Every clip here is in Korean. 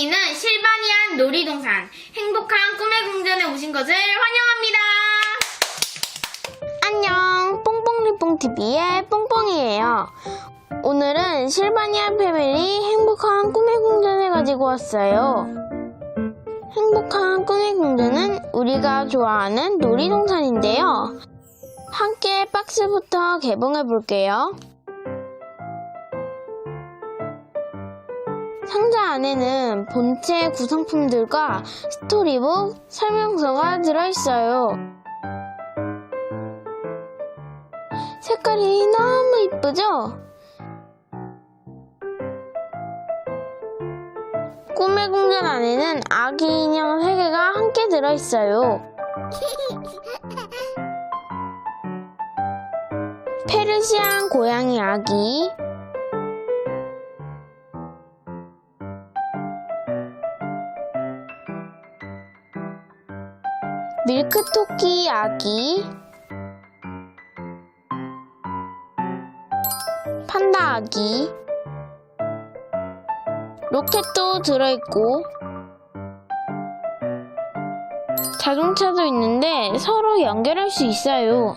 여기는 실바니안 놀이동산 행복한 꿈의 궁전에 오신 것을 환영합니다. 안녕, 뽕뽕리뽕TV의 뽕뽕이에요. 오늘은 실바니아 패밀리 행복한 꿈의 궁전을 가지고 왔어요. 행복한 꿈의 궁전은 우리가 좋아하는 놀이동산인데요. 함께 박스부터 개봉해 볼게요. 상자 안에는 본체 구성품들과 스토리북, 설명서가 들어있어요. 색깔이 너무 이쁘죠? 꿈의 궁전 안에는 아기 인형 3개가 함께 들어있어요. 페르시안 고양이 아기, 밀크토끼 아기, 판다 아기, 로켓도 들어있고, 자동차도 있는데 서로 연결할 수 있어요.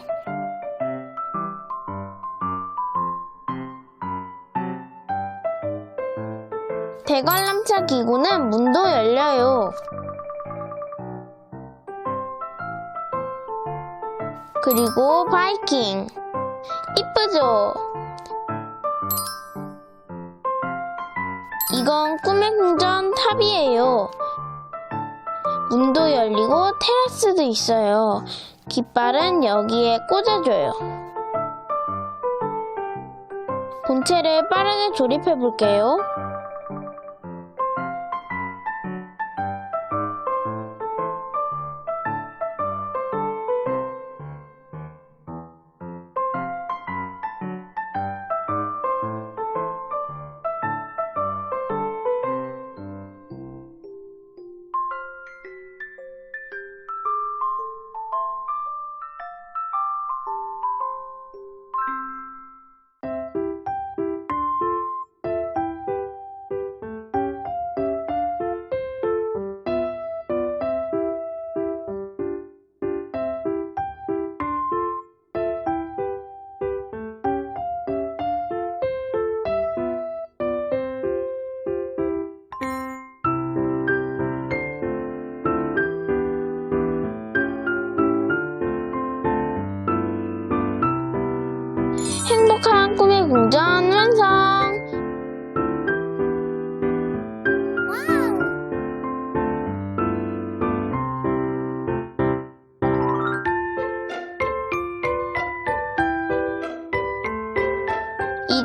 대관람차 기구는 문도 열려요. 그리고 바이킹. 이쁘죠? 이건 꿈의 궁전 탑이에요. 문도 열리고 테라스도 있어요. 깃발은 여기에 꽂아줘요. 본체를 빠르게 조립해 볼게요.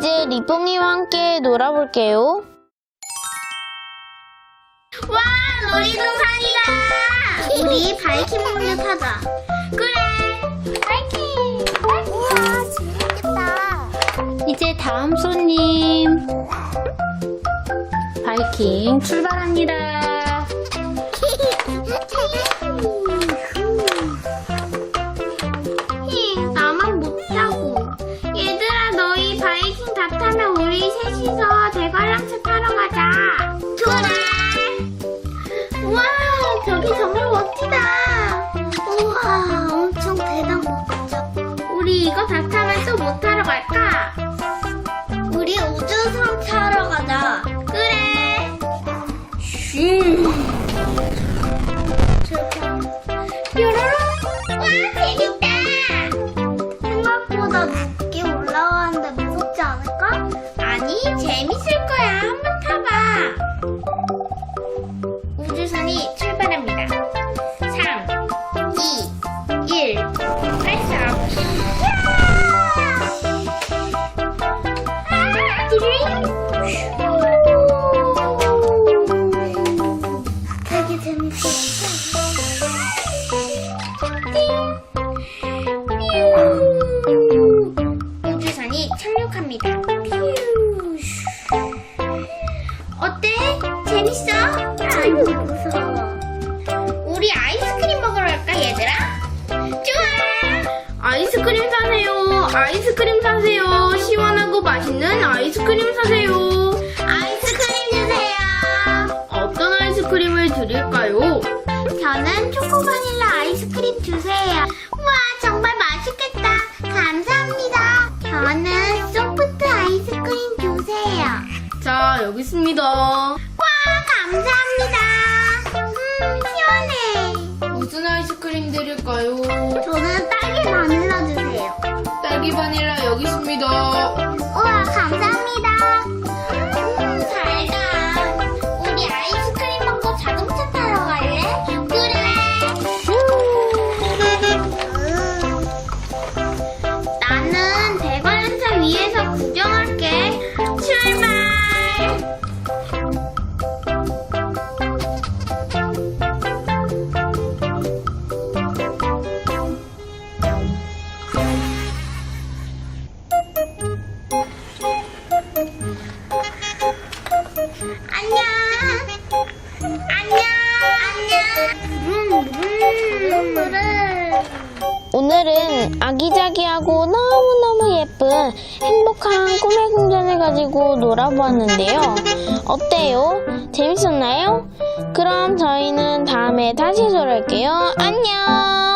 이제 리뽕이와 함께 놀아볼게요. 와 놀이동산이다. 우리 바이킹 먼저 타자. 그래. 바이킹. 우와, 재밌겠다. 이제 다음 손님 바이킹 출발합니다. 뭐 타러 갈까? Deus. 아이스크림 사세요. 시원하고 맛있는 아이스크림 사세요. 아이스크림 주세요. 어떤 아이스크림을 드릴까요? 저는 초코 바닐라 아이스크림 주세요. 와, 정말 맛있겠다. 감사합니다. 저는 소프트 아이스크림 주세요. 자, 여기 있습니다. 와, 감사합니다. 음, 시원해. 무슨 아이스크림 드릴까요? 저는 딸기 바닐라 바닐라 여기 있습니다. 우와, 감사합니다. 아기자기하고 너무너무 예쁜 행복한 꿈의 궁전을 가지고 놀아보았는데요. 어때요? 재밌었나요? 그럼 저희는 다음에 다시 돌아올게요. 안녕!